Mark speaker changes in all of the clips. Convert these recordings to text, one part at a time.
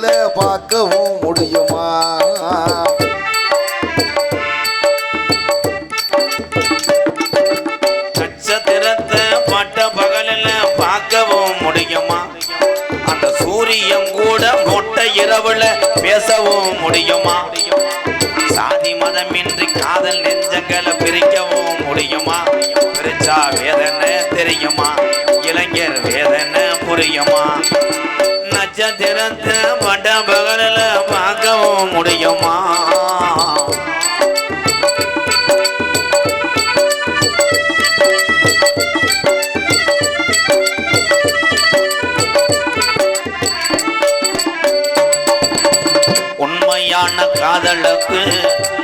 Speaker 1: பகலில பார்க்கவும்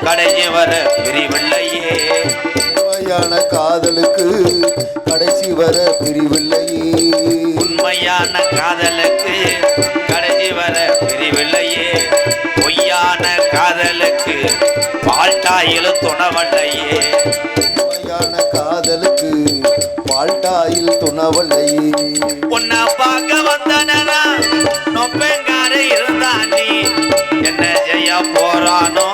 Speaker 2: கடைசி வர பிரிவில்லையே.
Speaker 1: உண்மையான காதலுக்கு கடைசி வர பிரிவில்லையே.
Speaker 2: உண்மையான காதலுக்கு கடைசி வர பிரிவில்லையே. பொய்யான காதலுக்கு பால்டாயில துணவல்லையே
Speaker 1: உண்மையான காதலுக்கு பால்டாயில் துணவல்லையே
Speaker 2: உன்னை பார்க்க வந்தனா நொப்பெங்கார இருந்தா நீ என்ன செய்ய போறானோ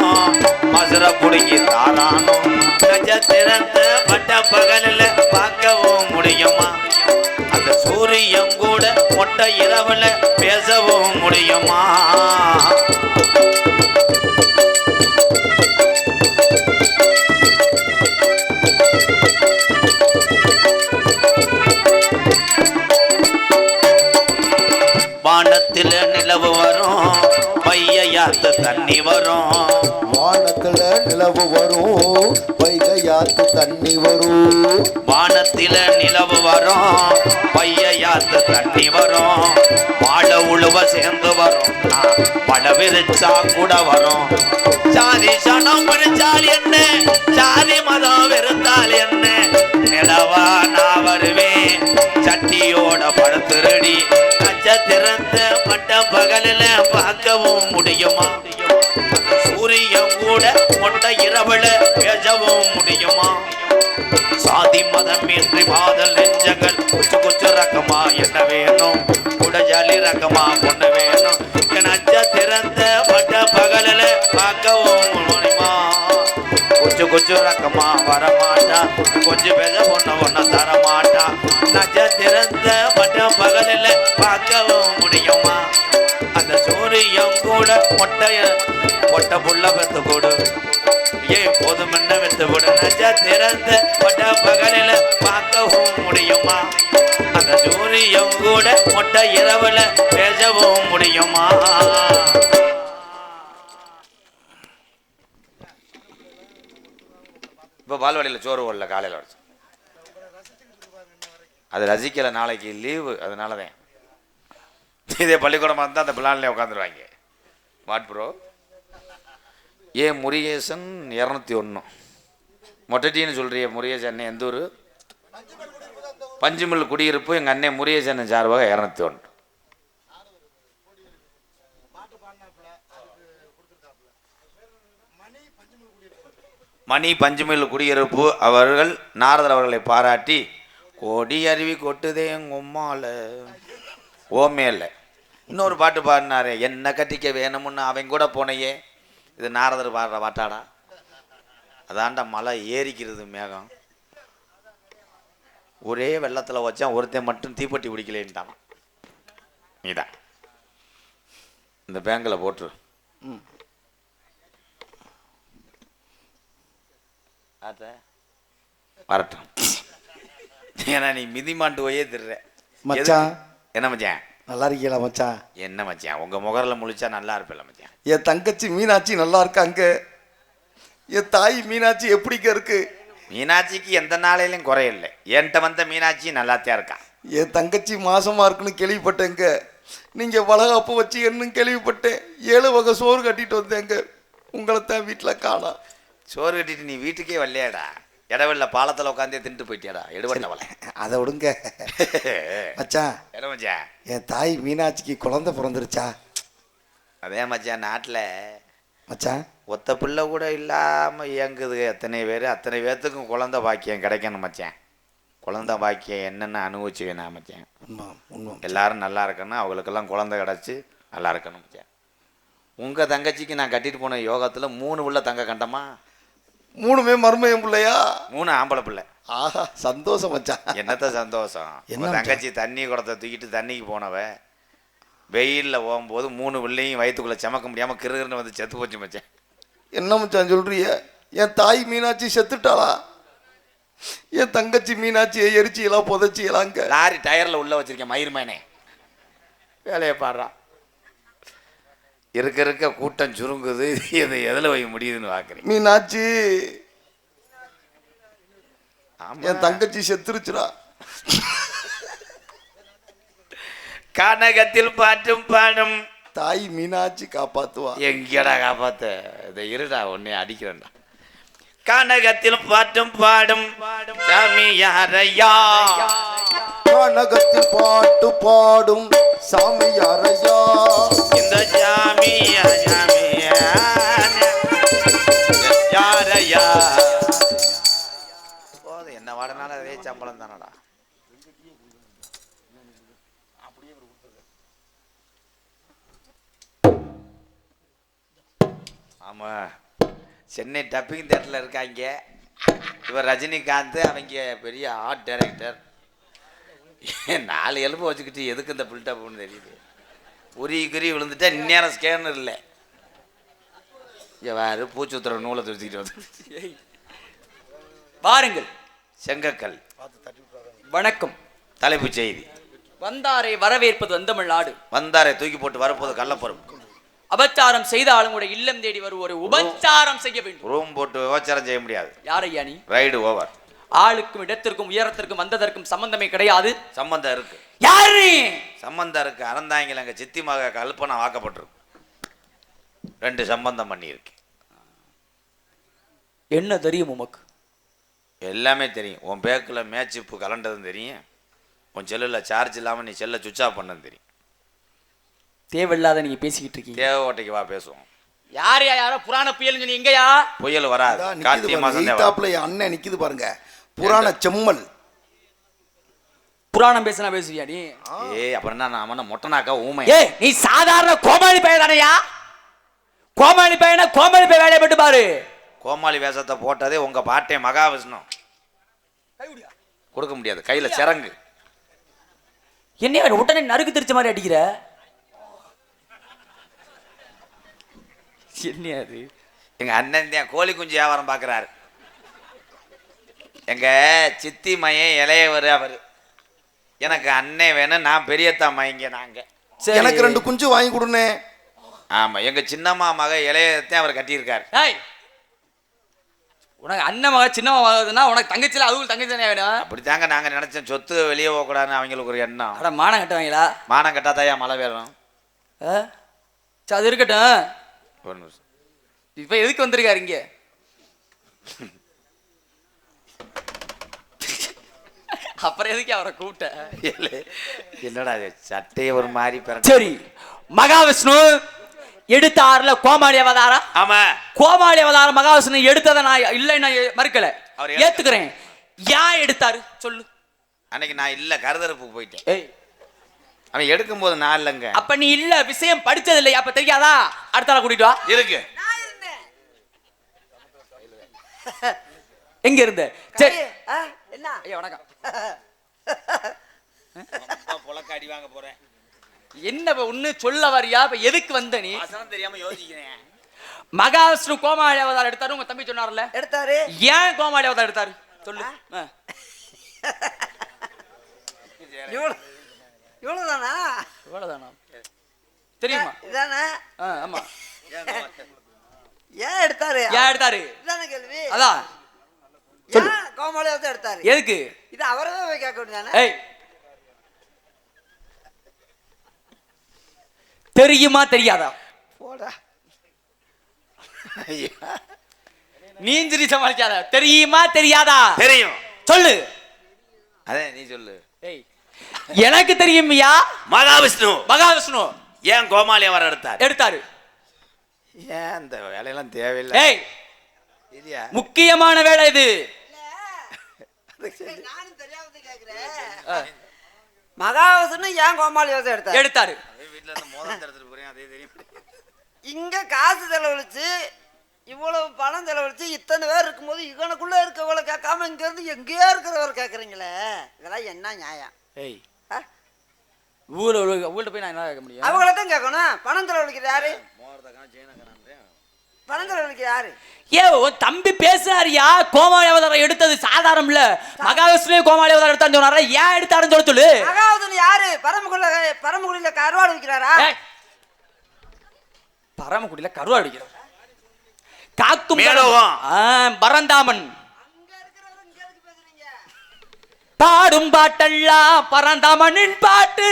Speaker 2: மசுர புடுங்கி தாரானோ நட்சத்திரத்தை பட்ட பகலில் பார்க்கவும் முடியுமா? அந்த சூரியன் கூட மொட்டை இரவுல பேசவும் முடியுமா? வானத்தில் நிலவு வரும் பையாத்த தண்ணி வரும்.
Speaker 1: நிலவு வரும் வைகையாத்து தண்ணி வரும்
Speaker 2: வானத்தில நிலவு வரும் பையாத்த தண்ணி வரும். வாழ உழுவ சேர்ந்து வரும் பழ விரிச்சா கூட வரும். சாதி சனம் பிடிச்சால் என்ன? சாதி மதம் வெறுத்தால் என்ன? நிலவா நான் வருவேன் சட்டியோட படுத்துருடி. கூட கொண்ட இரவுல பேசவும் முடியுமா? சாதி மதம் இன்றி மாதல் நெஞ்சங்கள் குச்சு குச்சு ரக்கமா என்ன வேணும்? குடஜாலி ரக்கமா கொண்டு வேணும். என் திறந்த பட்ட பகலில் பார்க்கவும் முடியுமா? குச்சு குச்சு ரக்கமா வரமாட்டா. கொஞ்சம் பேச ஒன்று ஒண்ணு தரமாட்டா. திறந்த பட்ட பகலில் பார்க்கவும் முடியுமா? அந்த சூரியம் கூட மொட்டைய மொட்டை புள்ள பெத்து கொடு. ஏ போதும் என்ன வித்து விட திறந்த பட்ட பகலில பார்க்கவும் முடியுமா? அந்த சூரியம் கூட மொட்டை இரவுல பேசவும் முடியுமா? இப்போ பால்வாடியில் சோறு ஓடல காலையில் வச்சு அது ரசிக்கலை நாளைக்கு லீவு அதனால தான் இதே பள்ளிக்கூடமாக இருந்தால் அந்த பிளான்லேயே உட்காந்துருவாங்க வாட் ப்ரோ ஏ முருகேசன் இரநூத்தி ஒன்று மொட்டட்டின்னு சொல்கிறிய முருகேசன் அண்ணன் எந்த ஊர்? பஞ்சுமில் குடியிருப்பு எங்கள் அண்ணன் முருகேசன் சார்பாக இரநூத்தி ஒன்று மணி பஞ்சுமில் குடியிருப்பு அவர்கள் நாரதர் அவர்களை பாராட்டி கொடி அருவி கொட்டுதே எங்க உம்மால. ஓமே இல்லை இன்னொரு பாட்டு பாடினாரு என்ன கட்டிக்க வேணும்னு அவன் கூட போனையே. இது நாரதர் பாடுற பாட்டாடா? அதான்டா மலை ஏறிக்கிறது மேகம். ஒரே வெள்ளத்தில் வச்சான் ஒருத்தன் மட்டும் தீப்பெட்டி பிடிக்கலேன்ட்டான். நீதான் இந்த பேங்கில் போட்டுரு. ஆத்த வரட்டும். ஏன்னா நீ மிதிமாண்டு போயே
Speaker 1: மச்சான்.
Speaker 2: எதுக்கு? என்ன மச்சான்?
Speaker 1: நல்லா இருக்கீங்களா மச்சான்?
Speaker 2: என்ன மச்சான் உங்க முகரில் முழிச்சா நல்லா இருப்பில்ல மச்சான்.
Speaker 1: என் தங்கச்சி மீனாட்சி நல்லா இருக்காங்க என் தாய் மீனாட்சி எப்படிங்க இருக்கு?
Speaker 2: மீனாட்சிக்கு எந்த நாளையிலும் குறையில்லை என்கிட்ட வந்த மீனாட்சி நல்லாத்தியா இருக்கா.
Speaker 1: என் தங்கச்சி மாசமா இருக்குன்னு கேள்விப்பட்டேங்க நீங்க வளகாப்பு வச்சு என்னன்னு கேள்விப்பட்டேன். ஏழு வகை சோறு கட்டிட்டு வந்தேங்க உங்களை தான் வீட்டில் காணா
Speaker 2: சோறு கட்டிட்டு நீ வீட்டுக்கே வரலையாடா? இடவெல்ல பாலத்தில் உட்காந்தே தின்ட்டு போயிட்டியாடா எடுபட்டவள
Speaker 1: அதை விடுங்க. மச்சான்
Speaker 2: என்ன மச்சான்
Speaker 1: என் தாய் மீனாட்சிக்கு குழந்தை பிறந்துருச்சா?
Speaker 2: அதே மச்சான் நாட்டில்
Speaker 1: மச்சான்.
Speaker 2: ஒத்த பிள்ளை கூட இல்லாமல் இயங்குது. எத்தனை பேர் அத்தனை பேர்த்துக்கும் குழந்தை பாக்கியம் கிடைக்கணும் மச்சான். குழந்தை பாக்கியம் என்னென்ன அனுபவிச்சு வேணாம் மச்சான்.
Speaker 1: உண்மை உண்மை
Speaker 2: எல்லாரும் நல்லா இருக்கணும். அவங்களுக்கெல்லாம் குழந்தை கிடச்சி நல்லா இருக்கணும் மச்சான். உங்க தங்கச்சிக்கு நான் கட்டிட்டு போன யோகத்துல மூணு உள்ள தங்க கண்டமா?
Speaker 1: மூணுமே மருமையம் பிள்ளையா?
Speaker 2: மூணு ஆம்பளை பிள்ளை.
Speaker 1: ஆஹா சந்தோஷம் மச்சான்.
Speaker 2: என்னத்த சந்தோஷம்?
Speaker 1: என்ன
Speaker 2: உங்க தங்கச்சி தண்ணி குடத்தை தூக்கிட்டு தண்ணிக்கு போனவ வெயிலில் போகும்போது மூணு பிள்ளையும் வயிற்றுக்குள்ளே சமக்க முடியாம கிருகிருன்னு வந்து செத்து போச்சு மச்சான்.
Speaker 1: என்ன மச்சான் சொல்றிய என் தாய் மீனாட்சி செத்துட்டாளா? என் தங்கச்சி மீனாட்சியை எரிச்சியலாம் புதைச்சியலாங்க.
Speaker 2: லாரி டயரில் உள்ள வச்சிருக்கேன் மயிர்மேனே வேலையை பாடுறா. இருக்க இருக்க கூட்டம் சுருங்குது. இது எதில் போய் முடியுதுன்னு பார்க்குறேன்
Speaker 1: மீனாட்சி. என் தங்கச்சி செத்துருச்சுடா.
Speaker 2: கனகத்தில் பாட்டும் பாடும்.
Speaker 1: தாய் மீனாட்சி காப்பாத்துவா.
Speaker 2: எங்கடா காப்பாத்த? இதை இருடா உன்னை அடிக்கிறேன்டா. கனகத்தில் பாட்டும் பாடும். சாமி யாரையா?
Speaker 1: கனகத்தில் பாட்டு பாடும். சாமி யாரையா?
Speaker 2: ஆமா. சென்னை டப்பிங் தேட்டரில் இருக்காங்க. இவர் ரஜினிகாந்த் அவங்க பெரிய ஆர்ட் டைரக்டர் நாலு எலும்பு வச்சுக்கிட்டு எதுக்கு இந்த பில்டப்னு தெரியுது. உரி குறி விழுந்துட்டா இந்நேரம் ஸ்கேனர் இல்லை. இங்கே வேறு பூச்சுத்திர நூலை துடிச்சிக்கிட்டு வந்து
Speaker 3: வாருங்கள்.
Speaker 2: செங்கக்கல்
Speaker 3: வணக்கம்.
Speaker 2: தலைப்புச் செய்தி.
Speaker 3: வந்தாரை வரவேற்பது வந்தமிழ் நாடு
Speaker 2: வந்தாரை தூக்கி போட்டு வரப்போது கள்ளப்பொறுப்பு
Speaker 3: அபச்சாரம் செய்தாலும் கூட இல்லம் தேடி வருவோரை. உபச்சாரம் செய்ய வேண்டும்.
Speaker 2: ரூம் போட்டு விபச்சாரம் செய்ய முடியாது.
Speaker 3: யாரையா நீ?
Speaker 2: Ride over.
Speaker 3: ஆளுக்கும் இடத்திற்கும் உயரத்திற்கும் வந்ததற்கும் சம்பந்தமே கிடையாது.
Speaker 2: சம்பந்தம் இருக்கு.
Speaker 3: யாரு
Speaker 2: சம்பந்தம் இருக்கு. அறந்தாங்கில் அங்கே சித்தி மக கல்பனா வாக்கப்பட்டிருக்கு ரெண்டு சம்பந்தம் பண்ணியிருக்கு.
Speaker 3: என்ன தெரியும் உமக்கு?
Speaker 2: எல்லாமே தெரியும். உன் பேக்கில் மேட்சிப்பு கலண்டதும் தெரியும். உன் செல்லில் சார்ஜ் இல்லாமல் நீ செல்லை சுவிட்ச் ஆஃப் பண்ணதும் தெரியும்.
Speaker 3: தேவையில்லாத நீங்க பேசிக்கிட்டு இருக்கீங்க.
Speaker 2: தேவை ஓட்டைக்கு வா பேசுவோம்.
Speaker 3: யாரையா யாரோ புராண புயல் சொல்லி எங்கயா
Speaker 2: புயல் வராது. கார்த்திகை
Speaker 1: அண்ணன் நிக்குது பாருங்க. புராண செம்மல்.
Speaker 3: புராணம் பேசினா பேசுவியா நீ?
Speaker 2: ஏய் அப்புறம் என்ன நான் மொட்டனாக்கா ஊமை.
Speaker 3: ஏய் நீ சாதாரண கோமாளி பையன் தானையா? கோமாளி பையனா கோமாளி பையன் வேலையை மட்டும் பாரு.
Speaker 2: கோமாளி வேஷத்தை போட்டதே உங்க பாட்டே மகாவிஷ்ணு. கொடுக்க முடியாது. கையில சிறங்கு
Speaker 3: என்ன உடனே நறுக்கு தெரிச்ச மாதிரி அடிக்கிற? என்ன அது.
Speaker 2: எங்க அண்ணன் தான் கோழி குஞ்சு வியாபாரம் பார்க்கறாரு. எங்க சித்தி மையன் இளையவர் அவர். எனக்கு அண்ணன் வேணும் நான் பெரியத்தா மையங்க நாங்க.
Speaker 3: சரி.
Speaker 1: எனக்கு ரெண்டு குஞ்சு வாங்கி கொடுனே
Speaker 2: ஆமா எங்க சின்னம்மா மக இளையத்தையும் அவர் கட்டியிருக்காரு.
Speaker 3: ஏய்! உனக்கு அண்ணன் மக சின்ன மகதுன்னா உனக்கு தங்கச்சில அதுவும் தங்கச்சி தானே வேணும்?
Speaker 2: அப்படித்தாங்க நாங்க நினைச்சோம். சொத்து வெளியே போகக்கூடாதுன்னு அவங்களுக்கு ஒரு எண்ணம்.
Speaker 3: அட மானம் கட்டுவாங்களா?
Speaker 2: மானம் கட்டாதாயா மழை வேணும்?
Speaker 3: ஆ? சரி அது இருக்கட்டும்.
Speaker 2: ஒரு நிமிஷம்.
Speaker 3: இப்ப எதுக்கு வந்திருக்காரு இங்க? அப்புறம் எதுக்கு அவரை கூப்பிட்ட?
Speaker 2: என்னடா இது சட்டையை ஒரு மாதிரி
Speaker 3: சரி மகாவிஷ்ணு எடுத்தாருல கோமாளி அவதாரம்
Speaker 2: ஆமா.
Speaker 3: கோமாளி அவதாரம் மகாவிஷ்ணு எடுத்ததை நான் இல்லை நான் மறுக்கல. ஏத்துக்கிறேன். ஏன் எடுத்தாரு? சொல்லு.
Speaker 2: அன்னைக்கு நான் இல்ல கருதரப்புக்கு போயிட்டேன்.
Speaker 3: ஏய்
Speaker 2: அவன் எடுக்கும்போது நான் இல்லைங்க.
Speaker 3: அப்ப நீ இல்ல விஷயம் படிச்சது இல்லையா அப்ப தெரியாதா? அடுத்த ஆளை கூட்டிட்டு வா.
Speaker 2: இருக்கு.
Speaker 3: எங்க இருந்த? சரி
Speaker 4: என்ன?
Speaker 3: ஐயா வணக்கம்.
Speaker 2: புலக்க அடி வாங்க போறேன்.
Speaker 3: என்ன ஒண்ணு சொல்ல வரியா? இப்ப எதுக்கு வந்த நீ?
Speaker 2: தெரியாம யோசிக்கிறேன்.
Speaker 3: மகாவிஷ்ணு கோமாளி அவதாரம் எடுத்தாரு உங்க தம்பி சொன்னார்ல
Speaker 4: எடுத்தாரு.
Speaker 3: ஏன் கோமாளி அவதாரம் எடுத்தாரு? சொல்லு.
Speaker 4: இவ்வளவுதானா?
Speaker 3: இவ்வளவுதானா? தெரியுமா?
Speaker 4: இதானே?
Speaker 3: ஆ, ஆமா.
Speaker 4: ஏன் எடுத்தாரு?
Speaker 3: ஏன் எடுத்தாரு?
Speaker 4: இதானே கேள்வி.
Speaker 3: அதான் சொல்லு.
Speaker 4: ஏன் கோமாளி வந்து எடுத்தாரு?
Speaker 3: எதுக்கு?
Speaker 4: இது அவரை தான் போய் கேட்க வேண்டியதானே?
Speaker 3: ஏய். தெரியுமா தெரியாதா?
Speaker 2: போடா.
Speaker 3: நீஞ்சிரி சமாளிக்காத. தெரியுமா தெரியாதா?
Speaker 2: தெரியும்.
Speaker 3: சொல்லு.
Speaker 2: அதே நீ சொல்லு.
Speaker 3: ஏய். எனக்கு தெரியுமியா
Speaker 2: மகாவிஷ்ணு.
Speaker 3: மகாவிஷ்ணு.
Speaker 2: ஏன் கோமாளி அவர் எடுத்தார்?
Speaker 3: எடுத்தாரு.
Speaker 2: ஏன் இந்த வேலையெல்லாம் தேவையில்லை?
Speaker 3: ஏய்
Speaker 2: இல்லையா?
Speaker 3: முக்கியமான வேலை இது.
Speaker 4: தெரியாம மகாவசனம் ஏன் கோமாளி வந்து எடுத்தாரு.
Speaker 3: எடுத்தாரு
Speaker 2: வீட்டுல இருந்து மோதிரத்தை எடுத்துட்டு போறேன் அதே தெரியும்.
Speaker 4: இங்க காசு செலவழிச்சு இவ்வளவு பணம் செலவழிச்சு இத்தனை பேர் இருக்கும்போது இவனுக்குள்ள இருக்கவளை கேட்காம இங்க இருந்து எங்கேயோ இருக்கிறவரை கேக்குறீங்களே இதெல்லாம் என்ன நியாயம்?
Speaker 3: ஏய்.
Speaker 4: ஆ?
Speaker 3: ஊர்ல உள்ள- ஊர்ல போய் நான் என்ன கேட்க முடியும்?
Speaker 4: அவங்கள தான் கேட்கணும். பணம் செலவழிக்கிறது யாரு? பணம் செலவழிக்கிறது யாரு?
Speaker 3: ஏ உன் தம்பி பேசுறாருயா? கோமாளி அவதாரம் எடுத்தது சாதாரணம் இல்ல. மகாவிஷ்ணுவே கோமாளி அவதாரம் எடுத்தான்னு சொன்னாரா? ஏன் எடுத்தாருன்னு சொல்ல சொல்லு.
Speaker 4: மகாவதன் யாரு? பரமக்குள்ள பரமக்குடியில கருவாடு விற்கிறாரா?
Speaker 3: ஏய். பரமக்குடியில கருவா அடிக்கிறார் காக்கும் பரந்தாமன்
Speaker 4: அங்க இருக்கிறவரு இங்க எதுக்கு பேசுறீங்க
Speaker 3: பாடும் பாட்டெல்லாம் பரந்தாமனின் பாட்டு?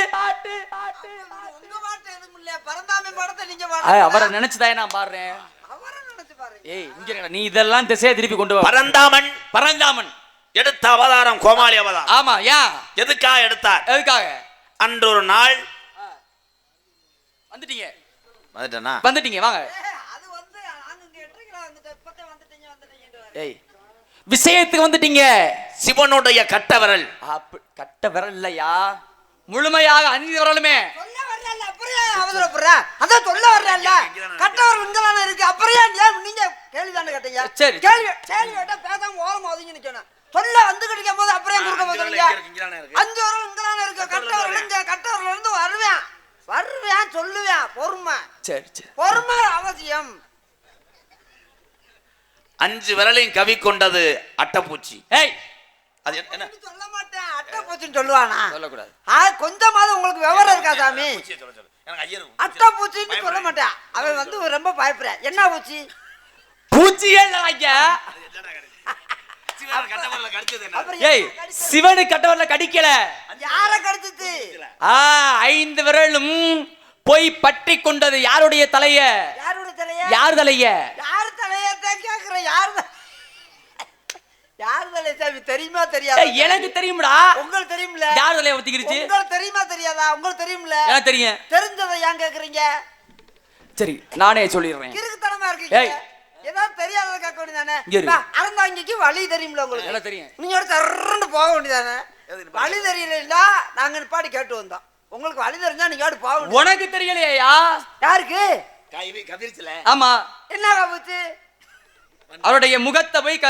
Speaker 3: அவரை நினைச்சுதான் நான் பாடுறேன். ஏய் இங்க நீ இதெல்லாம் திசையை திருப்பி கொண்டு வா.
Speaker 2: பரந்தாமன்
Speaker 3: பரந்தாமன்.
Speaker 2: எடுத்த அவதாரம் கோமாளி அவதாரம்.
Speaker 3: ஆமா ஏன்
Speaker 2: எதுக்காக எடுத்தார்?
Speaker 3: எதுக்காக?
Speaker 2: அன்று ஒரு நாள்.
Speaker 3: வந்துட்டீங்க.
Speaker 2: வந்துட்டேனா?
Speaker 3: வந்துட்டீங்க வாங்க.
Speaker 4: ஏய்
Speaker 3: விஷயத்துக்கு வந்துட்டீங்க.
Speaker 2: சிவனுடைய கட்ட விரல்
Speaker 3: கட்ட விரல் இல்லையா முழுமையாக அணிந்து வரலுமே
Speaker 4: சொல்ல வரல அதான் சொல்ல வரல கட்டவர் இங்கதானே இருக்கு. அப்புறம் ஏன் நீங்க கேள்வி தானே கேட்டீங்க?
Speaker 3: சரி.
Speaker 4: கேள்வி கேள்வி கேட்டா பேசாம ஓரமா ஒதுங்கி நிக்கணும். சொல்ல வந்து கிடைக்கும் போது அப்புறம் ஏன் குறுக்க
Speaker 2: அஞ்சு விரல் இங்க இருக்கு, இங்கதானே இருக்கு.
Speaker 4: அஞ்சு வரல் இங்க இருந்து வருவேன். வருவேன் சொல்லுவேன். பொறுமை.
Speaker 3: சரி சரி.
Speaker 4: பொறுமை அவசியம்.
Speaker 2: அஞ்சு விரலையும் கவி கொண்டது அட்டைப்பூச்சி.
Speaker 3: ஏய்
Speaker 2: அது என்ன-
Speaker 4: சொல்ல மாட்டேன். அட்டை பூச்சின்னு சொல்லுவானா?
Speaker 3: சொல்லக்கூடாது.
Speaker 4: ஆ கொஞ்சமாவது உங்களுக்கு விவரம் இருக்கா சாமி?
Speaker 2: பூச்சியை சொல்ல சொல்லு. எனக்கு ஐயர்
Speaker 4: அட்டை பூச்சின்னு சொல்ல மாட்டேன். அவன் வந்து ரொம்ப பயப்படுறேன் என்ன பூச்சி?
Speaker 3: பூச்சியே இல்ல ஐயா
Speaker 2: சிவன் கடிச்சது
Speaker 4: கடிச்சது?
Speaker 3: கட்டவரில் கடிக்கல.
Speaker 4: யார கடிச்சிச்சு?
Speaker 3: ஆ ஐந்து விரலும் போய் பற்றி கொண்டது யாருடைய தலைய?
Speaker 4: யாரோட தலைய?
Speaker 3: யார் தலைய?
Speaker 4: யார் தலையத்தான் கேக்குறேன் யார் யார் தலைய சாமி? தெரியுமா தெரியாதா?
Speaker 3: எனக்கு தெரியும்டா.
Speaker 4: உங்களுக்கு தெரியும்ல.
Speaker 3: யார் தலைய ஒத்திக்கிருச்சு
Speaker 4: உங்களுக்கு தெரியுமா தெரியாதா? உங்களுக்கு தெரியும்ல.
Speaker 3: எனக்கு தெரியும்.
Speaker 4: தெரிஞ்சதை ஏன் கேக்குறீங்க?
Speaker 3: சரி நானே சொல்லிடுறேன்.
Speaker 4: கிறுக்குத்தனமா இருக்கீங்க.
Speaker 3: ஏய்.
Speaker 4: ஏதாவது தெரியாததை கேட்க வேண்டியதானே. அறந்தாங்கிக்கு வழி தெரியும்ல உங்களுக்கு.
Speaker 3: எனக்கு தெரியும்.
Speaker 4: நீங்க தர்றன்னு போக வேண்டியதானே வழி தெரியலன்னா நாங்க நிப்பாடி கேட்டு வந்தோம். உங்களுக்கு வழி தெரிஞ்சா நீங்க போக வேண்டியது
Speaker 3: உனக்கு தெரியலையா?
Speaker 4: யாருக்கு?
Speaker 2: கதிர்ச்சில.
Speaker 3: ஆமா.
Speaker 4: என்ன காப்புச்சு
Speaker 3: அவருடைய முகத்தை போய்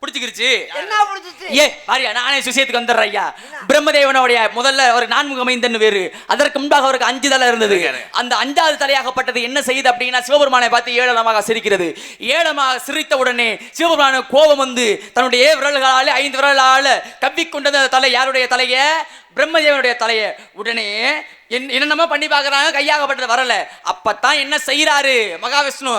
Speaker 3: பிடிச்சிக்கிருச்சு.
Speaker 4: என்ன பிடிச்சிச்சு?
Speaker 3: ஏ பாரியா நானே விஷயத்துக்கு வந்துடுறேன் ஐயா பிரம்மதேவனுடைய முதல்ல ஒரு நான்முக மைந்தன் வேறு. அதற்கு முன்பாக அவருக்கு அஞ்சு தலை இருந்தது. அந்த அஞ்சாவது தலையாகப்பட்டது என்ன செய்யுது அப்படின்னா சிவபெருமானை பார்த்து ஏளனமாக சிரிக்கிறது. ஏளனமாக சிரித்த உடனே சிவபெருமான கோபம் வந்து தன்னுடைய விரல்களால் ஐந்து விரலால் கவ்விக்கொண்டது அந்த தலை. யாருடைய தலைய? பிரம்மதேவனுடைய தலைய. உடனே என் என்னென்னமோ பண்ணி பார்க்கறாங்க கையாகப்பட்டது வரல. அப்பத்தான் என்ன செய்யறாரு மகாவிஷ்ணு?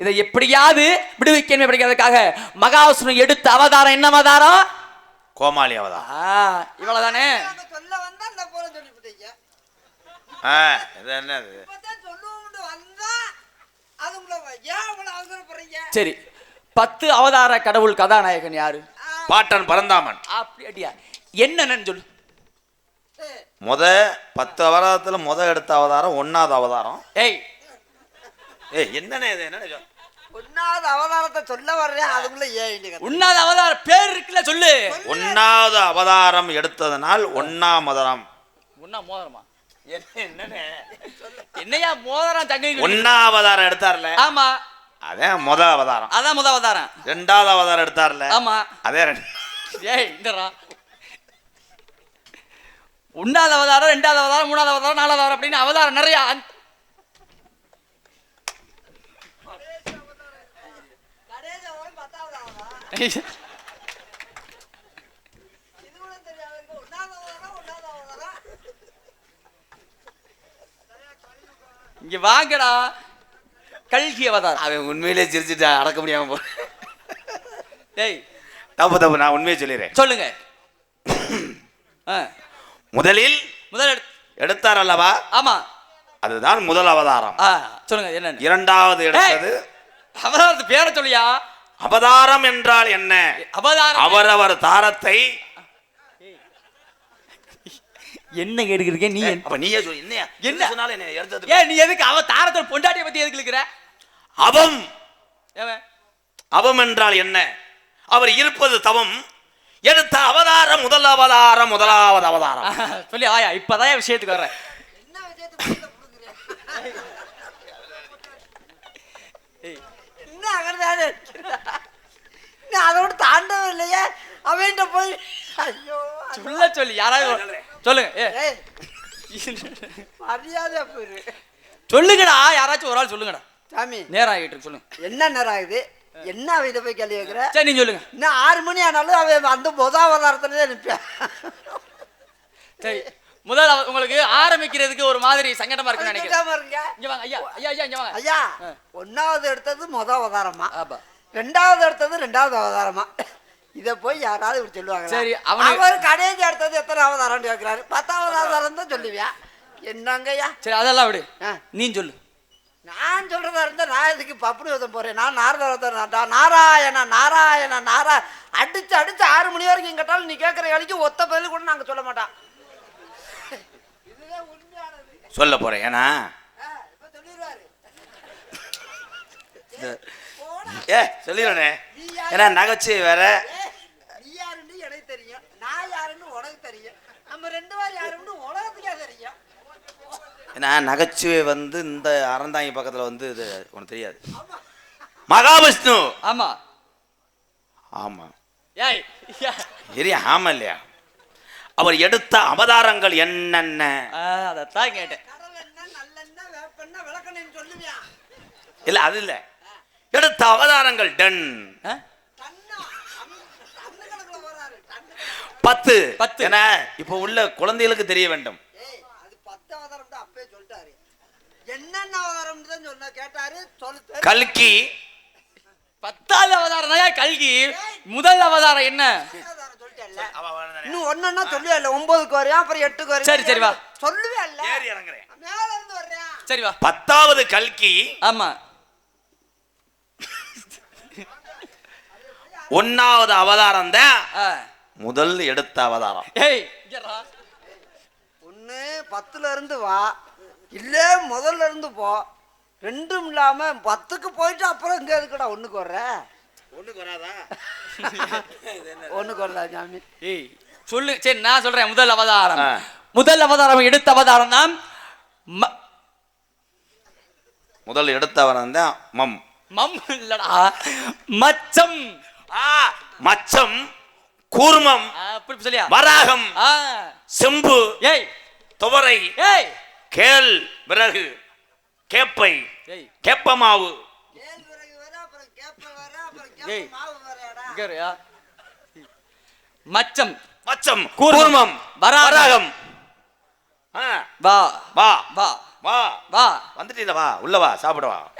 Speaker 3: இதை எப்படியாவது விடுவிக்கணும் அப்படிங்கிறதுக்காக மகாவிஷ்ணு எடுத்த அவதாரம் என்ன அவதாரம்?
Speaker 2: கோமாளி அவதாரம்.
Speaker 3: ஆ, இவ்வளவுதானே? சரி பத்து அவதார கடவுள் கதாநாயகன் யாரு?
Speaker 2: பாட்டன் பரந்தாமன்.
Speaker 3: அப்படி அடியா என்னன்னு சொல்லு.
Speaker 2: முத பத்து அவதாரத்துல முத எடுத்த அவதாரம் ஒன்னாவது அவதாரம்.
Speaker 3: ஏய்
Speaker 2: ஏய் என்னண்ணே இது? இது?
Speaker 4: ஒன்னாவது அவதாரத்தை சொல்ல வர்றேன் அதுக்குள்ள ஏன்
Speaker 3: உன்னாத அவதார பேர் இருக்குல்ல சொல்லு.
Speaker 2: ஒன்னாவது அவதாரம் எடுத்ததனால் ஒன்னாம்
Speaker 3: மோதிரமா.
Speaker 2: என்ன என்னண்ணே?
Speaker 3: என்னையா மோதிரம் தங்க
Speaker 2: ஒன்னா அவதாரம் எடுத்தார்ல?
Speaker 3: ஆமா.
Speaker 2: அதே முத அவதாரம்.
Speaker 3: அதான் முத அவதாரம்.
Speaker 2: ரெண்டாவது அவதாரம் எடுத்தார்ல?
Speaker 3: ஆமா.
Speaker 2: அதே ரெண்டு
Speaker 3: ஏய் இந்தரா ஒன்னாவது அவதாரம் ரெண்டாவது அவதாரம் மூணாவது அவதாரம் நாலாவது அவதாரம் அப்படின்னு அவதாரம் நிறைய அந்த-
Speaker 4: கடைசி அவதாரம் பத்தாவது அவதாரம் இது கூட தெரியாத இருக்கு ஒன்னாவது அவதாரம் ஒன்னாவது அவதாரம்
Speaker 3: இங்க வாங்கடா. கல்கி அவதாரம்.
Speaker 2: அவன் உண்மையிலே சிரிச்சுட்டு அடக்க முடியாம போ.
Speaker 3: டேய்.
Speaker 2: தப்பு தப்பு நான் உண்மையை சொல்லிடுறேன்
Speaker 3: சொல்லுங்க. ஆ,
Speaker 2: முதலில்
Speaker 3: முதல் எடுத்து
Speaker 2: எடுத்தார் அல்லவா?
Speaker 3: ஆமா.
Speaker 2: அதுதான் முதல் அவதாரம்.
Speaker 3: சொல்லுங்க என்னன்னு.
Speaker 2: இரண்டாவது எடுத்தது
Speaker 3: அவதாரத்து பேரை சொல்லியா?
Speaker 2: அவதாரம் என்றால் என்ன?
Speaker 3: அவதாரம்
Speaker 2: அவரவர் தாரத்தை
Speaker 3: என்ன கேட்டுக்கிறீங்க நீ
Speaker 2: அப்ப நீயே சொல்லு. என்னையா?
Speaker 3: என்ன?
Speaker 2: என்ன சொன்னாலும் என்ன எடுத்தது
Speaker 3: ஏன் நீ எதுக்கு அவ தாரத்தோட பொண்டாட்டிய பத்தி எதுக்கு இருக்கிற?
Speaker 2: அவம். அவம் என்றால் என்ன? அவர் இருப்பது தவம். எடுத்த அவதாரம் முதல் அவதாரம் முதலாவது அவதாரம்.
Speaker 3: சொல்லி ஆயா இப்பதான் விஷயத்துக்கு வர்றேன்
Speaker 4: என்ன விஷயத்துக்கு புடுங்க
Speaker 3: ஏய்,
Speaker 4: இன்னும் அங்கதானே இன்னும் அதோட தாண்டவும் இல்லையே அவன்கிட்ட போய் ஐயோ
Speaker 3: சொல்ல சொல்லி யாராவது சொல்லுங்க ஏ.
Speaker 4: மரியாதை போயிரு.
Speaker 3: சொல்லுங்கடா யாராச்சும் ஒரு ஆள் சொல்லுங்கடா.
Speaker 4: சாமி.
Speaker 3: நேரம் ஆகிட்டு இருக்கு, சொல்லுங்க.
Speaker 4: என்ன நேரம் ஆகுது? என்ன அவன்கிட்ட போய் கேள்வி கேட்குற?
Speaker 3: சரி நீங்க சொல்லுங்க.
Speaker 4: இன்னும் ஆறு மணி ஆனாலும் அவன் அந்த முதலாவதாரத்துல தான் நிற்பான்
Speaker 3: சரி முதல்ல அவ- உங்களுக்கு ஆரம்பிக்கிறதுக்கு ஒரு மாதிரி சங்கடமா இருக்குன்னு நினைக்கிறேன். ஐயா ஐயா ஐயா இங்க வாங்க.
Speaker 4: ஐயா. ஒன்னாவது எடுத்தது முத அவதாரமா. ரெண்டாவது எடுத்தது ரெண்டாவது அவதாரமா. இத போய் யாராவது இப்படி சொல்லுவாங்க
Speaker 3: சரி,
Speaker 4: அவர் கடைசி எடுத்தது எத்தனை அவதாரம் கேட்கிறாரு பத்தாவது அவதாரம் தான் சொல்லுவியா? என்னங்கய்யா
Speaker 3: சரி அதெல்லாம் விடு. நீ சொல்லு.
Speaker 4: நான் சொல்றதா இருந்தா நான் இதுக்கு பப்புனி விதம் போறேன் நான் நாரத நாராயணா நாராயணா நாரா அடிச்சு அடிச்சு ஆறு மணி வரைக்கும் கேட்டாலும் நீ கேட்கற வேலைக்கு ஒத்த பதில் கூட நாங்க சொல்ல உண்மையானது
Speaker 2: சொல்ல போறேன். ஏன்னா? ஏ சொல்லிடுறேனே. ஏன்னா நகைச்சுவை வேற.
Speaker 4: நீ யாருன்னு எனக்கு தெரியும். நான் யாருன்னு உனக்கு தெரியும். நம்ம ரெண்டு பேரும் யாருன்னு உலகத்துக்கே தெரியும்.
Speaker 2: ஏன்னா நகைச்சுவை வந்து இந்த அறந்தாங்கி பக்கத்துல வந்து இது உனக்கு தெரியாது. மகாவிஷ்ணு.
Speaker 3: ஆமா.
Speaker 2: ஆமா.
Speaker 3: ஏய்.
Speaker 2: சரி ஆமா இல்லையா? அவர் எடுத்த அவதாரங்கள் என்னென்ன?
Speaker 3: அதைத்தான் கேட்டேன்.
Speaker 4: என்ன
Speaker 2: இல்ல அது இல்ல. எடுத்த அவதாரங்கள் டன். பத்து.
Speaker 3: பத்து.
Speaker 2: ஏன்னா இப்போ உள்ள குழந்தைகளுக்கு தெரிய வேண்டும்.
Speaker 4: ஏய் அது பத்து அவதாரம் தான் அப்பவே சொல்லிட்டாரு. என்னென்ன அவதாரம் தான் சொன்ன கேட்டாரு சொல்லு
Speaker 2: கல்கி.
Speaker 3: பத்தாவது அவதாரம் தான் கல்கி? முதல் அவதாரம் என்ன?
Speaker 4: அவதாரம் சொல்லிட்டேல்ல இன்னும் ஒன்னொன்னா சொல்லுவே இல்ல? ஒன்பதுக்கு வரையா? அப்புறம் எட்டுக்கு வரையா?
Speaker 3: சரி, சரி, வா.
Speaker 4: சொல்லுவே இல்ல.
Speaker 2: ஏறி இறங்குறேன்.
Speaker 4: மேல இருந்து வர்றேன்
Speaker 3: சரி வா.
Speaker 2: பத்தாவது கல்கி.
Speaker 3: ஆமா.
Speaker 2: ஒன்னாவது அவதாரம் தான்
Speaker 3: ஆ.
Speaker 2: முதல் எடுத்த அவதாரம்.
Speaker 3: ஏய் இங்கடா.
Speaker 4: ஒண்ணு பத்துல இருந்து வா. இல்ல முதல்ல இருந்து போ. ரெண்டும் இல்லாம பத்துக்கு போயிட்டு அப்புறம் இங்க எதுக்குடா ஒண்ணுக்கு வர்ற?
Speaker 2: ஒண்ணுக்கு வராதா?
Speaker 4: ஒண்ணுக்கு வரல ஜாமி
Speaker 3: ஏய் சொல்லு சரி நான் சொல்றேன். முதல் அவதாரம். முதல் அவதாரம் எடுத்த அவதாரம் தான் ம-
Speaker 2: முதல் எடுத்த அவதாரம் தான் மம்.
Speaker 3: மம் இல்லடா. மச்சம்.
Speaker 2: ஆ மச்சம் கூர்மம்
Speaker 3: அப்படி சொல்லியா?
Speaker 2: வராகம்
Speaker 3: ஆ.
Speaker 2: செம்பு
Speaker 3: ஏய்.
Speaker 2: துவரை
Speaker 3: ஏய்.
Speaker 2: கேள் விறகு. கேப்பை.
Speaker 4: கேப்ப மாவு.
Speaker 3: மச்சம்.
Speaker 2: மச்சம்.
Speaker 3: கூர்மம், வராகம். வா.
Speaker 2: வா.
Speaker 3: வா.
Speaker 2: வா.
Speaker 3: வா.
Speaker 2: வந்துட்டீல வா. உள்ள வா. சாப்பிட வா.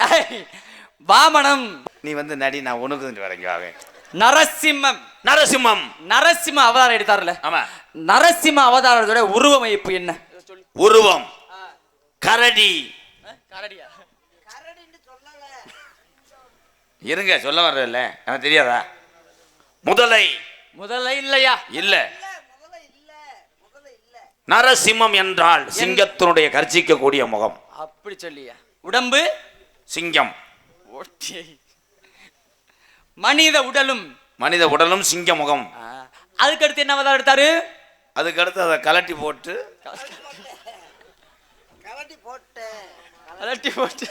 Speaker 3: வாமனம்.
Speaker 2: நீ வந்து நடி நான் உனக்கு வரேங்க
Speaker 3: நரசிம்மம்.
Speaker 2: நரசிம்மம்.
Speaker 3: நரசிம்ம அவதாரம் எடுத்தார்ல
Speaker 2: ஆமா.
Speaker 3: நரசிம்ம அவதாரத்தோட உருவமைப்பு என்ன?
Speaker 2: உருவம். கரடி.
Speaker 3: கரடியா?
Speaker 4: கரடின்னு சொல்லல.
Speaker 2: இருங்க சொல்ல வர்றதில்ல எனக்கு தெரியாதா? முதலை.
Speaker 3: முதல்ல இல்லையா?
Speaker 2: இல்ல. நரசிம்மம் என்றால் சிங்கத்தினுடைய கர்ச்சிக்கக்கூடிய முகம்.
Speaker 3: அப்படி சொல்லியா? உடம்பு?
Speaker 2: சிங்கம்.
Speaker 3: மனித உடலும்?
Speaker 2: மனித உடலும் சிங்க முகம்.
Speaker 3: ஆ, அதுக்கடுத்து என்ன அவதாரம் எடுத்தாரு?
Speaker 2: அதுக்கடுத்து அதை கலட்டி போட்டு
Speaker 4: கரடி போட்டேன்.
Speaker 3: கலட்டி போட்டு.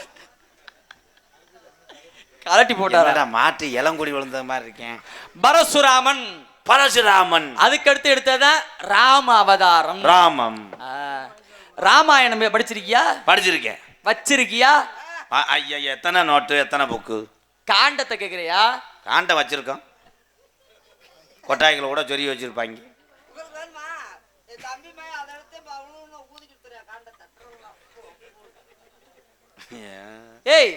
Speaker 3: கலட்டி போட்டாரா?
Speaker 2: மாட்டு இளங்குடி விழுந்த மாதிரி இருக்கேன்.
Speaker 3: பரசுராமன்.
Speaker 2: பரசுராமன்.
Speaker 3: அதுக்கடுத்து எடுத்ததான் ராம அவதாரம்.
Speaker 2: ராமம்.
Speaker 3: ராமாயணம் படிச்சிருக்கியா?
Speaker 2: படிச்சிருக்கேன்.
Speaker 3: வச்சிருக்கியா?
Speaker 2: ஐயா எத்தனை நோட்டு எத்தனை புக்கு?
Speaker 3: காண்டத்தை கேக்குறியா?
Speaker 2: காண்டை வச்சிருக்கோம். கொட்டாய்களை கூட சொருகி வச்சிருப்பாங்க
Speaker 4: உங்களுக்கு வேணுமா என் தம்பி மையம் அதை எடுத்து இப்ப அவனும் ஊதிக்கிட்டு தெரியா காண்ட தட்டுறதுலாம்
Speaker 3: ஏய்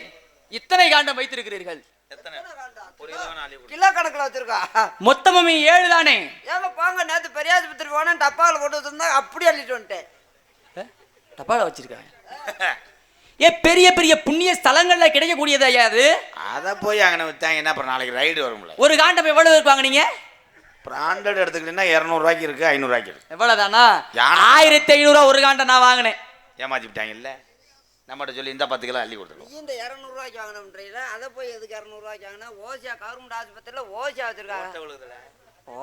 Speaker 3: இத்தனை காண்டம் வைத்திருக்கிறீர்கள்.
Speaker 2: எத்தனை?
Speaker 4: காண்டம் கிலோ கணக்குல வச்சிருக்கா?
Speaker 3: மொத்தமும் ஏழு தானே?
Speaker 4: ஏங்க போங்க நேத்து பெரியாஸ்பத்திரி போனேன் டப்பாவில் போட்டு வச்சிருந்தா அப்படி அள்ளிட்டு வந்துட்டேன்.
Speaker 3: ஏ, டப்பால வச்சிருக்காங்க. ஏ பெரிய பெரிய புண்ணிய ஸ்தலங்கள்ல கிடைக்கக்கூடியது அது?
Speaker 2: அதை போய் அங்கே வித்தாங்கன்னா அப்புறம் நாளைக்கு ரைடு வரும்ல
Speaker 3: ஒரு காண்டம் எவ்வளவு இருப்பாங்க நீங்க?
Speaker 2: பிராண்டட் எடுத்துக்கிட்டீங்கன்னா இரநூறுவாய்க்கு இருக்கு ஐநூறுரூவாய்க்கு இருக்கு.
Speaker 3: ஆயிரத்தி ஐநூறுவா ஒரு காண்டம் நான் வாங்கினேன்.
Speaker 2: ஏமாத்தி விட்டாங்கல்ல நம்மகிட்ட சொல்லி இந்த பத்து கிலோ அள்ளி கொடுத்துருவோம்
Speaker 4: இந்த இரநூறுவாய்க்கு வாங்கினோம்ன்றீங்களா அதை போய் எதுக்கு இரநூறுவாய்க்கு வாங்கினா? ஓசியா கவர்மெண்ட் ஆஸ்பத்திரியில் ஓசியா வச்சுருக்காங்க. ஓ.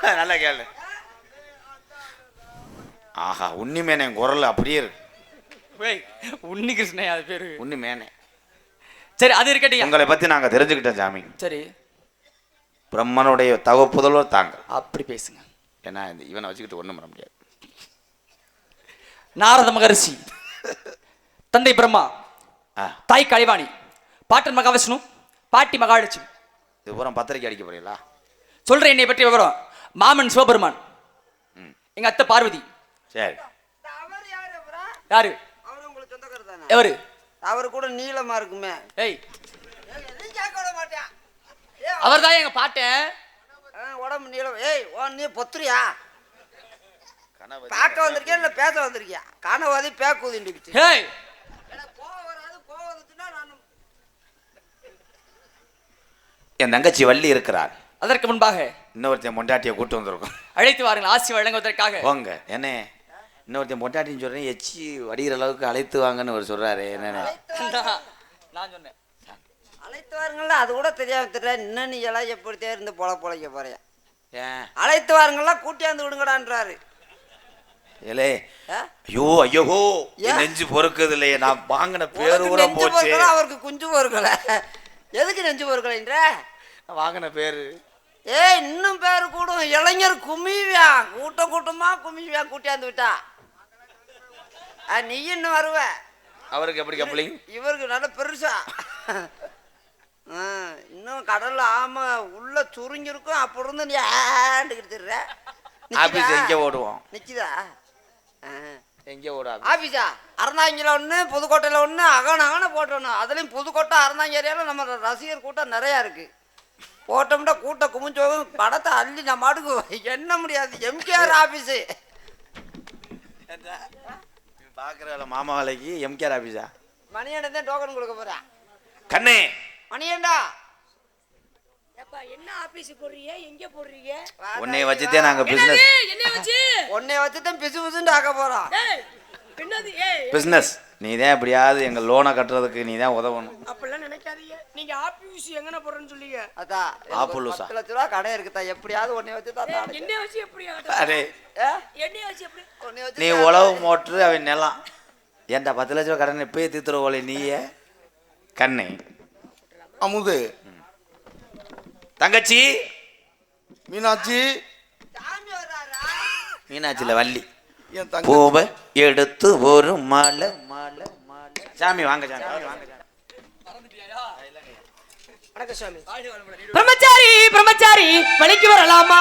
Speaker 2: நல்லா கேளு. ஆஹா உன்னிமேனே குரல் அப்படியே இருக்கு.
Speaker 3: உன்னி கிருஷ்ணன் அது பேரு.
Speaker 2: உன்னிமேனே.
Speaker 3: சரி அது இருக்கட்டும்.
Speaker 2: உங்களை பத்தி நாங்க தெரிஞ்சுக்கிட்டோம் சாமி.
Speaker 3: சரி.
Speaker 2: பிரம்மனுடைய தவப்புதல்வர் தாங்க.
Speaker 3: அப்படி பேசுங்க.
Speaker 2: ஏன்னா இந்த இவனை வச்சுக்கிட்டு ஒண்ணும் பண்ண முடியாது.
Speaker 3: நாரத மகரிஷி தந்தை பிரம்மா தாய் கலைவாணி பாட்டன் மகாவிஷ்ணு பாட்டி மகாலட்சுமி.
Speaker 2: இது பூரா பத்திரிக்கை அடிக்க போறீங்களா?
Speaker 3: சொல்றேன் என்னை பற்றி விவரம். மாமன் சிவபெருமான்.
Speaker 2: ம்.
Speaker 3: எங்க அத்தை பார்வதி.
Speaker 2: சரி.
Speaker 4: அவர் யாரு
Speaker 3: எவரு?
Speaker 4: அவர் கூட நீளமா இருக்குமே.
Speaker 3: ஏய்.
Speaker 4: ஏய், ஏய்,
Speaker 3: அவர் தான் எங்க பாட்டன்
Speaker 4: ஆ, உடம்பு நீளம். ஏய் ஓ நீ பொத்துறியா? பார்க்க வந்திருக்கியா இல்ல பேச வந்திருக்கியா? கனவாதி
Speaker 3: ஏய்.
Speaker 4: கோவம் வந்துச்சுன்னா நான்
Speaker 2: என் தங்கச்சி வள்ளி இருக்கிறார்
Speaker 3: அதற்கு முன்பாக
Speaker 2: இன்னொருத்தன் பொண்டாட்டியை கூட்டு வந்திருக்கோம்.
Speaker 3: அழைத்து வாருங்கள் ஆசி வழங்குவதற்காக.
Speaker 2: போங்க என்ன இன்னொருத்தன் பொண்டாட்டின்னு சொல்றேன் எச்சி வடிகிற அளவுக்கு அழைத்து வாங்கன்னு ஒரு சொல்றாரு. என்னன்னு.
Speaker 3: நான் சொன்னேன்.
Speaker 4: அழைத்து வாருங்கள அது கூட தெரியாம தெரியல இன்னும் நீ எல்லாம் எப்படித்தே இருந்து பொல பொழைக்க போறியா?
Speaker 2: ஏன்?
Speaker 4: அழைத்து வாருங்களா கூட்டியாந்து விடுங்கடான்றாரு.
Speaker 2: ஏலே? ஐயோ ஐயோ? நெஞ்சு பொறுக்குது இல்லையே நான் வாங்கின பேரு கூட போச்சு.
Speaker 4: அவருக்கு குஞ்சு பொறுக்கல. எதுக்கு நெஞ்சு பொறுக்கலைன்ற?
Speaker 2: வாங்கின பேரு.
Speaker 4: ஏய் இன்னும் பேரு கூடும். இளைஞர் குமிவியான் கூட்டம் கூட்டமா குமிவியான் கூட்டியாந்து விட்டா. நீ இன்னும் வருவ?
Speaker 2: அவருக்கு எப்படி கப்பலி
Speaker 4: இவருக்கு நல்ல பெருசா. ஆ, இன்னும் கடல்ல ஆமா உள்ள சுருங்கிருக்கும் அப்படி இருந்து நீ ஆண்டுக்கிட்டு திர்ற.
Speaker 2: ஆபீஸ்? எங்க ஓடுவோம்?
Speaker 4: நிக்குதா? ஆ.
Speaker 2: எங்க ஓடாது
Speaker 4: ஆபீஸா? அறந்தாங்கில ஒன்று புதுக்கோட்டையில் ஒன்று அகன அகன போட்டணும் அதுலேயும் புதுக்கோட்டை அறந்தாங்கி ஏரியாவில் நம்ம ரசிகர் கூட்டம் நிறையா இருக்கு. போட்டோம்னா கூட்டம் குமிஞ்சோகும் படத்தை அள்ளி நம்ம அடுக்கு எண்ண முடியாது எம்கேஆர் ஆபீஸு.
Speaker 2: பாக்குற மாமா வேலைக்கு எம்கேஆர் ஆபீஸா
Speaker 4: மணியண்டன் தான் டோக்கன் கொடுக்க போறேன்
Speaker 2: கண்ணே!
Speaker 4: மணியண்டா
Speaker 5: எப்பா என்ன ஆபீஸ் போடுறீங்க? எங்க போடுறீங்க?
Speaker 2: உன்னைய வச்சுதான் நாங்க பிசினஸ்
Speaker 5: என்ன வச்சு
Speaker 4: உன்னை வச்சு? தான் பிசு பிசுன்னு ஆக்க போறோம்.
Speaker 2: பிசினஸ் நீ தான் எப்படியாவது எங்க லோனை கட்டுறதுக்கு நீ தான் உதவணும்.
Speaker 5: அப்படிலாம் நினைக்காதீங்க. நீங்க ஆபீஸ் எங்கன போறேன்னு சொல்லிங்க
Speaker 2: ஆப்புலூசா.
Speaker 4: பத்து லட்ச ரூபா கடை இருக்குதா? எப்படியாவது உன்னை வச்சு தான்.
Speaker 5: என்ன வச்சு எப்படி
Speaker 2: அரே?
Speaker 5: என்ன வச்சு எப்படி?
Speaker 4: உன்னை வச்சு
Speaker 2: நீ உழவு மோட்ரு அவன் நிலம். ஏன்டா பத்து லட்ச ரூபா கடன் இப்பயே தீத்துற போல நீயே? கண்ணே.
Speaker 1: அமுது.
Speaker 2: தங்கச்சி?
Speaker 1: மீனாட்சி?
Speaker 2: மீனாட்சியில வள்ளி. பூவை எடுத்து ஒரு மாலை. மாலை மாலை சாமி வாங்க சாமி. வாங்க சாமி.
Speaker 5: வணக்கம் சாமி.
Speaker 3: பிரம்மச்சாரி பிரம்மச்சாரி வழிக்கு வரலாமா?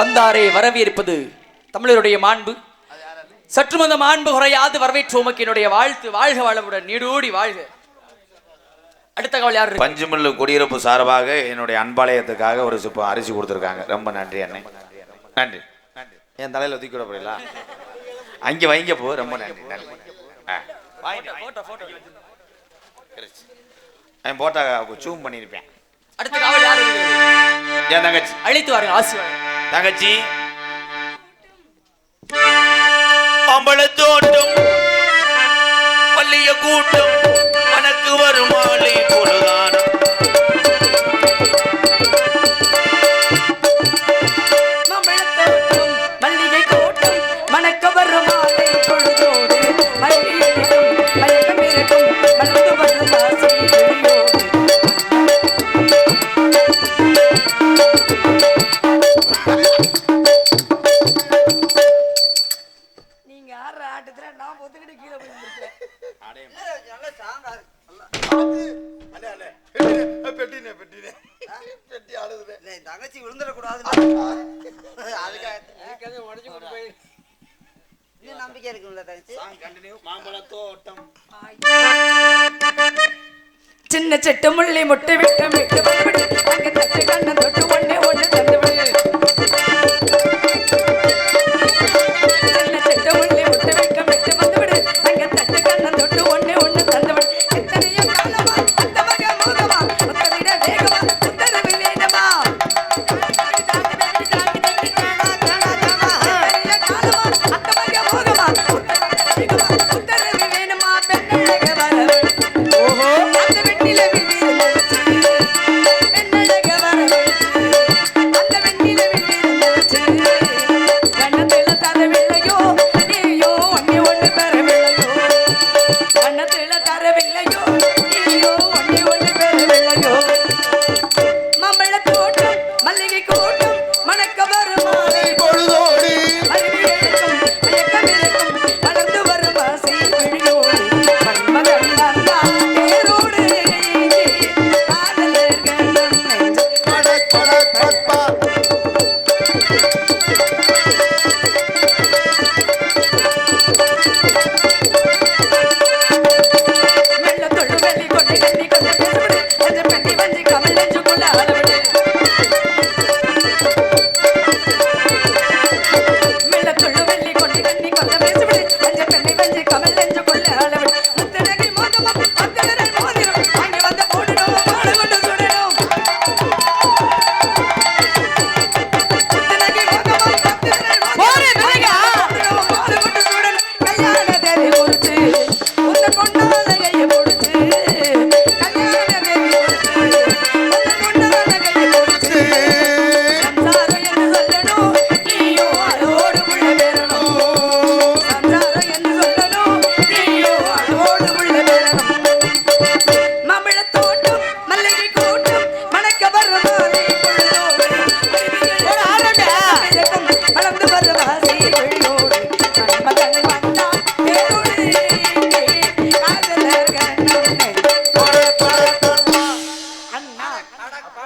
Speaker 3: வந்தாரே வரவேற்பது தமிழருடைய மாண்பு. சற்றும் அந்த மாண்பு குறையாது வரவேற்று உமக்கு என்னுடைய வாழ்த்து வாழ்க வளமுடன் நீடூடி வாழ்க. அடுத்த கவலை யார்?
Speaker 2: பஞ்சுமில்லு குடியிருப்பு சார்பாக என்னுடைய அன்பாலயத்துக்காக ஒரு சிப்பம் அரிசி கொடுத்துருக்காங்க. ரொம்ப நன்றி அண்ணே. நன்றி. என் தலையில தூக்கி விட போறீங்களா? அங்க வைங்க போ ரொம்ப நன்றி நன்றி. போட்டா சூம் பண்ணியிருப்பேன்.
Speaker 3: அடுத்த காவல் யார்?
Speaker 2: என் தங்கச்சி.
Speaker 3: அழைத்து வாருங்க ஆசி வாருங்க
Speaker 2: தங்கச்சி. அம்பளத்தோட்டம் பள்ளிய கூட்டம் எனக்கு வரும் மாலை
Speaker 1: பெட்டினே பெட்டினே பெட்டி
Speaker 4: என் தங்கச்சி விழுந்துடக்கூடாது அதுக்காக இன்னும் நம்பிக்கை இருக்குங்களா தங்கச்சி
Speaker 5: சின்ன செட்டு முள்ளி முட்டை விட்டு விட்டு வந்துவிடு தொட்டு ஒன்னே ஒன்று
Speaker 4: தந்து